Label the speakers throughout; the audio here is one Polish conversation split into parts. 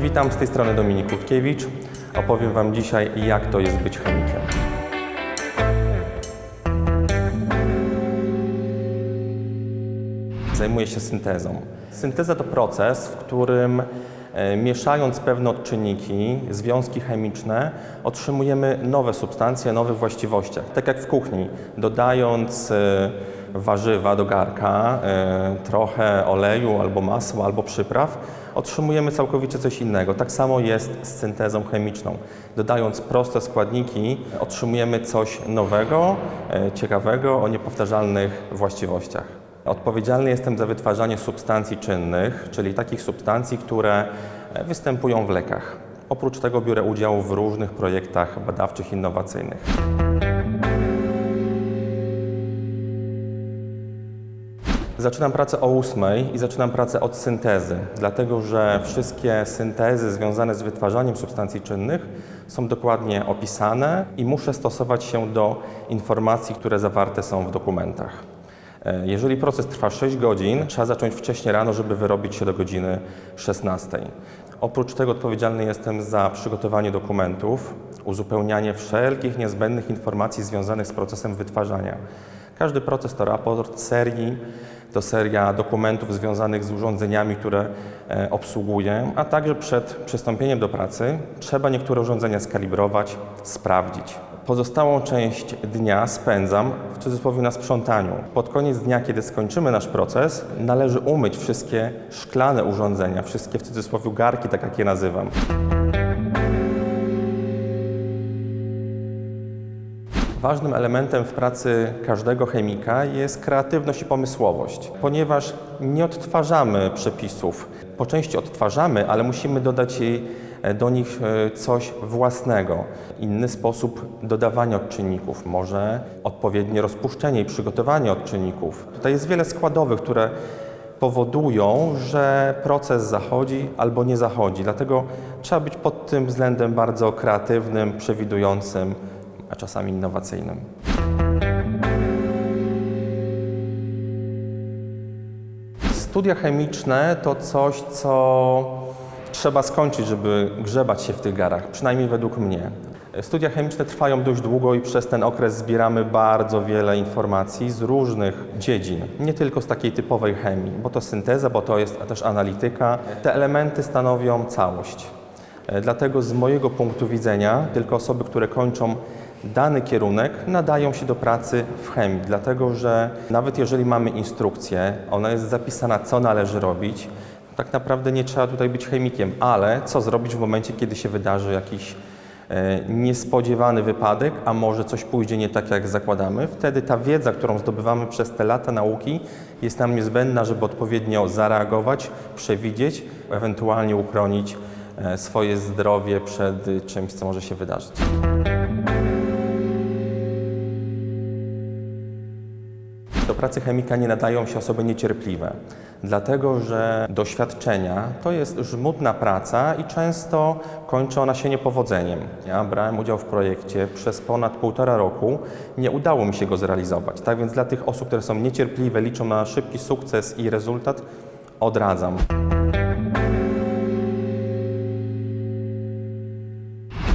Speaker 1: Witam z tej strony Dominik Kutkiewicz. Opowiem Wam dzisiaj, jak to jest być chemikiem. Zajmuję się syntezą. Synteza to proces, w którym e, mieszając pewne odczynniki, związki chemiczne, otrzymujemy nowe substancje o nowych właściwościach. Tak jak w kuchni, dodając e, warzywa do garka, e, trochę oleju albo masła, albo przypraw, otrzymujemy całkowicie coś innego. Tak samo jest z syntezą chemiczną. Dodając proste składniki, otrzymujemy coś nowego, e, ciekawego, o niepowtarzalnych właściwościach. Odpowiedzialny jestem za wytwarzanie substancji czynnych, czyli takich substancji, które e, występują w lekach. Oprócz tego biorę udział w różnych projektach badawczych, innowacyjnych. Zaczynam pracę o 8 i zaczynam pracę od syntezy, dlatego że wszystkie syntezy związane z wytwarzaniem substancji czynnych są dokładnie opisane i muszę stosować się do informacji, które zawarte są w dokumentach. E, Jeżeli proces trwa 6 godzin, trzeba zacząć wcześniej rano, żeby wyrobić się do godziny 16. Oprócz tego odpowiedzialny jestem za przygotowanie dokumentów, uzupełnianie wszelkich niezbędnych informacji związanych z procesem wytwarzania. Każdy proces to raport serii, to seria dokumentów związanych z urządzeniami, które e, obsługuję, a także przed przystąpieniem do pracy trzeba niektóre urządzenia skalibrować, sprawdzić. Pozostałą część dnia spędzam w cudzysłowie na sprzątaniu. Pod koniec dnia, kiedy skończymy nasz proces, należy umyć wszystkie szklane urządzenia, wszystkie w cudzysłowie garki, tak jak je nazywam. Ważnym elementem w pracy każdego chemika jest kreatywność i pomysłowość, ponieważ nie odtwarzamy przepisów. Po części odtwarzamy, ale musimy dodać jej, e, do nich e, coś własnego. Inny sposób dodawania odczynników, może odpowiednie rozpuszczenie i przygotowanie odczynników. Tutaj jest wiele składowych, które powodują, że proces zachodzi albo nie zachodzi. Dlatego trzeba być pod tym względem bardzo kreatywnym, przewidującym, a czasami innowacyjnym. Studia chemiczne to coś, co trzeba skończyć, żeby grzebać się w tych garach, przynajmniej według mnie. Studia chemiczne trwają dość długo i przez ten okres zbieramy bardzo wiele informacji z różnych dziedzin, nie tylko z takiej typowej chemii, bo to synteza, bo to jest też analityka. Te elementy stanowią całość. E, Dlatego z mojego punktu widzenia tylko osoby, które kończą dany kierunek, nadają się do pracy w chemii, dlatego że nawet jeżeli mamy instrukcję, ona jest zapisana, co należy robić, tak naprawdę nie trzeba tutaj być chemikiem, ale co zrobić w momencie, kiedy się wydarzy jakiś e, niespodziewany wypadek, a może coś pójdzie nie tak, jak zakładamy, wtedy ta wiedza, którą zdobywamy przez te lata nauki, jest nam niezbędna, żeby odpowiednio zareagować, przewidzieć, ewentualnie uchronić e, swoje zdrowie przed czymś, co może się wydarzyć. Pracy chemika nie nadają się osoby niecierpliwe, dlatego że doświadczenia to jest żmudna praca i często kończy ona się niepowodzeniem. Ja brałem udział w projekcie przez ponad półtora roku, nie udało mi się go zrealizować. Tak więc dla tych osób, które są niecierpliwe, liczą na szybki sukces i rezultat, odradzam.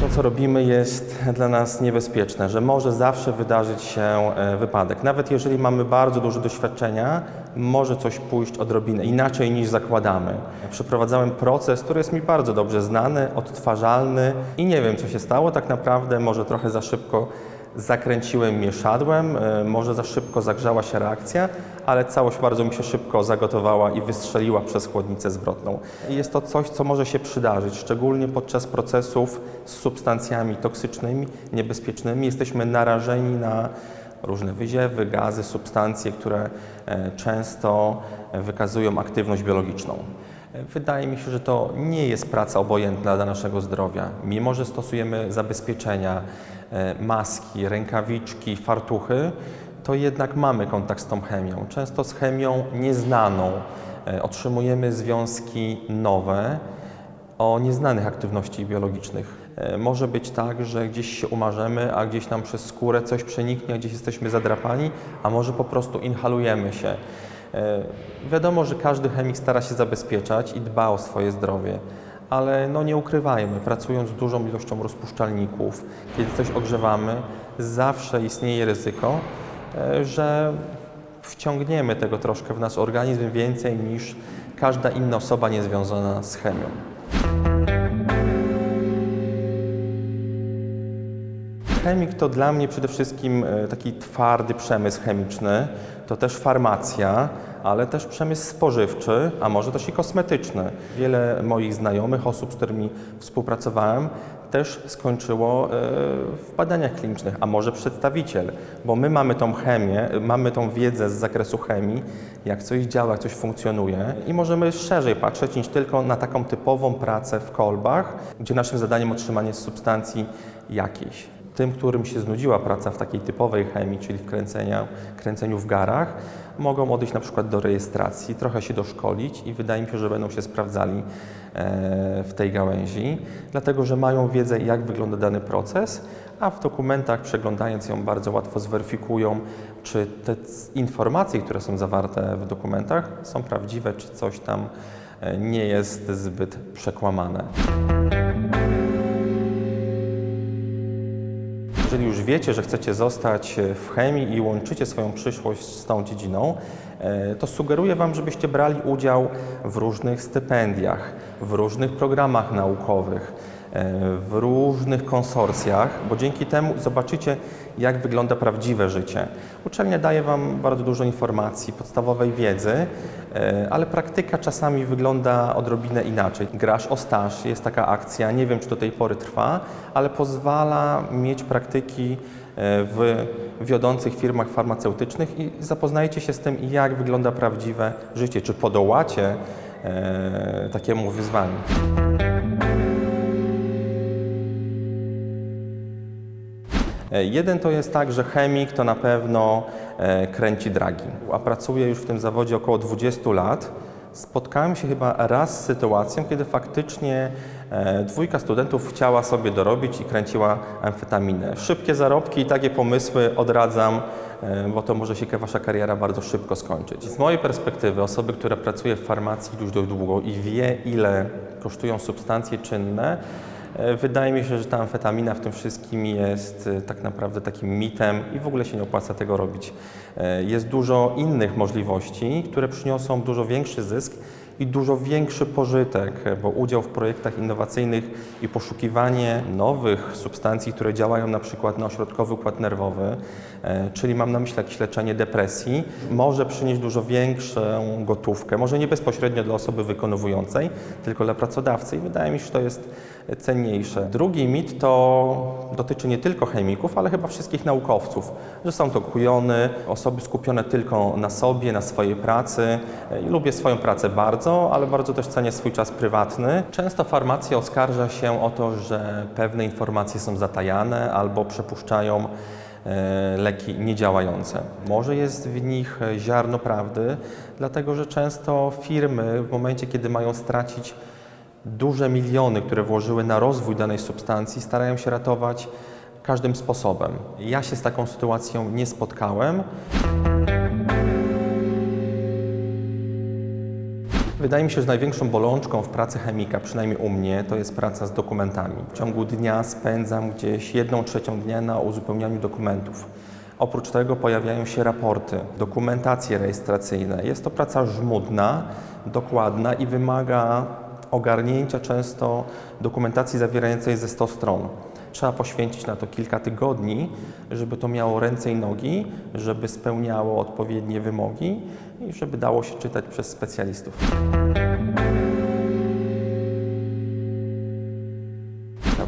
Speaker 1: To, co robimy, jest dla nas niebezpieczne, że może zawsze wydarzyć się e, wypadek. Nawet jeżeli mamy bardzo duże doświadczenia, może coś pójść odrobinę inaczej niż zakładamy. Przeprowadzałem proces, który jest mi bardzo dobrze znany, odtwarzalny i nie wiem, co się stało tak naprawdę. Może trochę za szybko zakręciłem mieszadłem, e, może za szybko zagrzała się reakcja, ale całość bardzo mi się szybko zagotowała i wystrzeliła przez chłodnicę zwrotną. Jest to coś, co może się przydarzyć, szczególnie podczas procesów z substancjami toksycznymi, niebezpiecznymi. Jesteśmy narażeni na różne wyziewy, gazy, substancje, które e, często wykazują aktywność biologiczną. Wydaje mi się, że to nie jest praca obojętna dla naszego zdrowia. Mimo, że stosujemy zabezpieczenia, e, maski, rękawiczki, fartuchy, to jednak mamy kontakt z tą chemią. Często z chemią nieznaną. E, Otrzymujemy związki nowe o nieznanych aktywności biologicznych. E, Może być tak, że gdzieś się umarzemy, a gdzieś nam przez skórę coś przeniknie, a gdzieś jesteśmy zadrapani, a może po prostu inhalujemy się. E, Wiadomo, że każdy chemik stara się zabezpieczać i dba o swoje zdrowie, ale no nie ukrywajmy, pracując z dużą ilością rozpuszczalników, kiedy coś ogrzewamy, zawsze istnieje ryzyko, że wciągniemy tego troszkę w nasz organizm więcej niż każda inna osoba niezwiązana z chemią. Chemik to dla mnie przede wszystkim e, taki twardy przemysł chemiczny, to też farmacja, ale też przemysł spożywczy, a może też i kosmetyczny. Wiele moich znajomych, osób, z którymi współpracowałem, też skończyło e, w badaniach klinicznych, a może przedstawiciel, bo my mamy tą chemię, mamy tą wiedzę z zakresu chemii, jak coś działa, jak coś funkcjonuje i możemy szerzej patrzeć niż tylko na taką typową pracę w kolbach, gdzie naszym zadaniem otrzymanie substancji jakiejś. Tym, którym się znudziła praca w takiej typowej chemii, czyli w kręceniu w garach, mogą odejść na przykład do rejestracji, trochę się doszkolić i wydaje mi się, że będą się sprawdzali e, w tej gałęzi, dlatego że mają wiedzę, jak wygląda dany proces, a w dokumentach, przeglądając ją, bardzo łatwo zweryfikują, czy te informacje, które są zawarte w dokumentach, są prawdziwe, czy coś tam e, nie jest zbyt przekłamane. Jeżeli już wiecie, że chcecie zostać w chemii i łączycie swoją przyszłość z tą dziedziną, e, to sugeruję Wam, żebyście brali udział w różnych stypendiach, w różnych programach naukowych, e, w różnych konsorcjach, bo dzięki temu zobaczycie, jak wygląda prawdziwe życie. Uczelnia daje Wam bardzo dużo informacji, podstawowej wiedzy, e, ale praktyka czasami wygląda odrobinę inaczej. Grasz o staż, jest taka akcja, nie wiem czy do tej pory trwa, ale pozwala mieć praktyki e, w wiodących firmach farmaceutycznych i zapoznajcie się z tym, jak wygląda prawdziwe życie, czy podołacie e, takiemu wyzwaniu. Jeden to jest tak, że chemik to na pewno e, kręci dragi, a pracuję już w tym zawodzie około 20 lat. Spotkałem się chyba raz z sytuacją, kiedy faktycznie e, dwójka studentów chciała sobie dorobić i kręciła amfetaminę. Szybkie zarobki i takie pomysły odradzam, e, bo to może się wasza kariera bardzo szybko skończyć. Z mojej perspektywy, osoby, która pracuje w farmacji już dość długo i wie, ile kosztują substancje czynne, E, Wydaje mi się, że ta amfetamina w tym wszystkim jest e, tak naprawdę takim mitem i w ogóle się nie opłaca tego robić. E, Jest dużo innych możliwości, które przyniosą dużo większy zysk i dużo większy pożytek, e, bo udział w projektach innowacyjnych i poszukiwanie nowych substancji, które działają na przykład na ośrodkowy układ nerwowy, e, czyli mam na myśli jakieś leczenie depresji, może przynieść dużo większą gotówkę, może nie bezpośrednio dla osoby wykonującej, tylko dla pracodawcy i wydaje mi się, że to jest cenniejsze. Drugi mit to dotyczy nie tylko chemików, ale chyba wszystkich naukowców, że są to kujony, osoby skupione tylko na sobie, na swojej pracy. I lubię swoją pracę bardzo, ale bardzo też cenię swój czas prywatny. Często farmacja oskarża się o to, że pewne informacje są zatajane albo przepuszczają e, leki niedziałające. Może jest w nich e, ziarno prawdy, dlatego że często firmy w momencie, kiedy mają stracić duże miliony, które włożyły na rozwój danej substancji, starają się ratować każdym sposobem. Ja się z taką sytuacją nie spotkałem. Wydaje mi się, że największą bolączką w pracy chemika, przynajmniej u mnie, to jest praca z dokumentami. W ciągu dnia spędzam gdzieś jedną trzecią dnia na uzupełnianiu dokumentów. Oprócz tego pojawiają się raporty, dokumentacje rejestracyjne. Jest to praca żmudna, dokładna i wymaga ogarnięcia często dokumentacji zawierającej ze 100 stron. Trzeba poświęcić na to kilka tygodni, żeby to miało ręce i nogi, żeby spełniało odpowiednie wymogi i żeby dało się czytać przez specjalistów.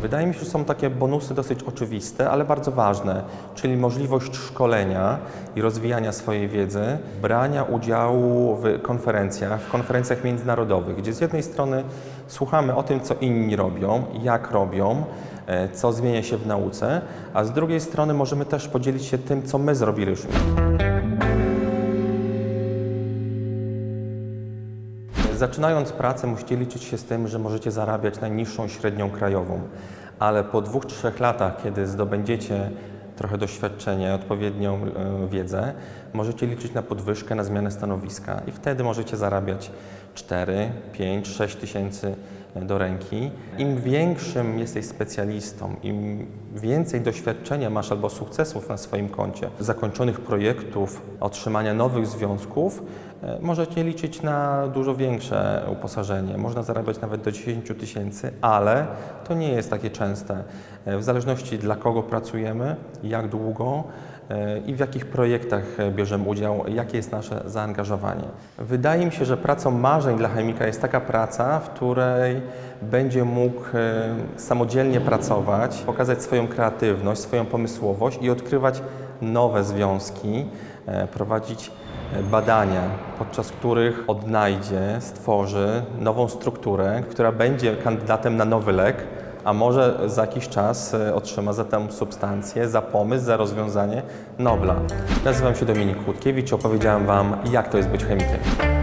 Speaker 1: Wydaje mi się, że są takie bonusy dosyć oczywiste, ale bardzo ważne, czyli możliwość szkolenia i rozwijania swojej wiedzy, brania udziału w konferencjach, w konferencjach międzynarodowych, gdzie z jednej strony słuchamy o tym, co inni robią, jak robią, e, co zmienia się w nauce, a z drugiej strony możemy też podzielić się tym, co my zrobiliśmy. Zaczynając pracę, musicie liczyć się z tym, że możecie zarabiać najniższą średnią krajową, ale po dwóch, trzech latach, kiedy zdobędziecie trochę doświadczenia, odpowiednią e, wiedzę, możecie liczyć na podwyżkę, na zmianę stanowiska i wtedy możecie zarabiać 4, 5, 6 tysięcy do ręki. Im większym jesteś specjalistą, im więcej doświadczenia masz albo sukcesów na swoim koncie, zakończonych projektów, otrzymania nowych związków, e, możecie liczyć na dużo większe uposażenie. Można zarabiać nawet do 10 tysięcy, ale to nie jest takie częste. E, W zależności dla kogo pracujemy, jak długo, e, i w jakich projektach e, bierzemy udział, jakie jest nasze zaangażowanie. Wydaje mi się, że pracą marzeń dla chemika jest taka praca, w której będzie mógł e, samodzielnie pracować, pokazać swoją kreatywność, swoją pomysłowość i odkrywać nowe związki, e, prowadzić e, badania, podczas których odnajdzie, stworzy nową strukturę, która będzie kandydatem na nowy lek, a może za jakiś czas e, otrzyma za tę substancję, za pomysł, za rozwiązanie Nobla. Nazywam się Dominik Kłódkiewicz, opowiedziałem Wam, jak to jest być chemikiem.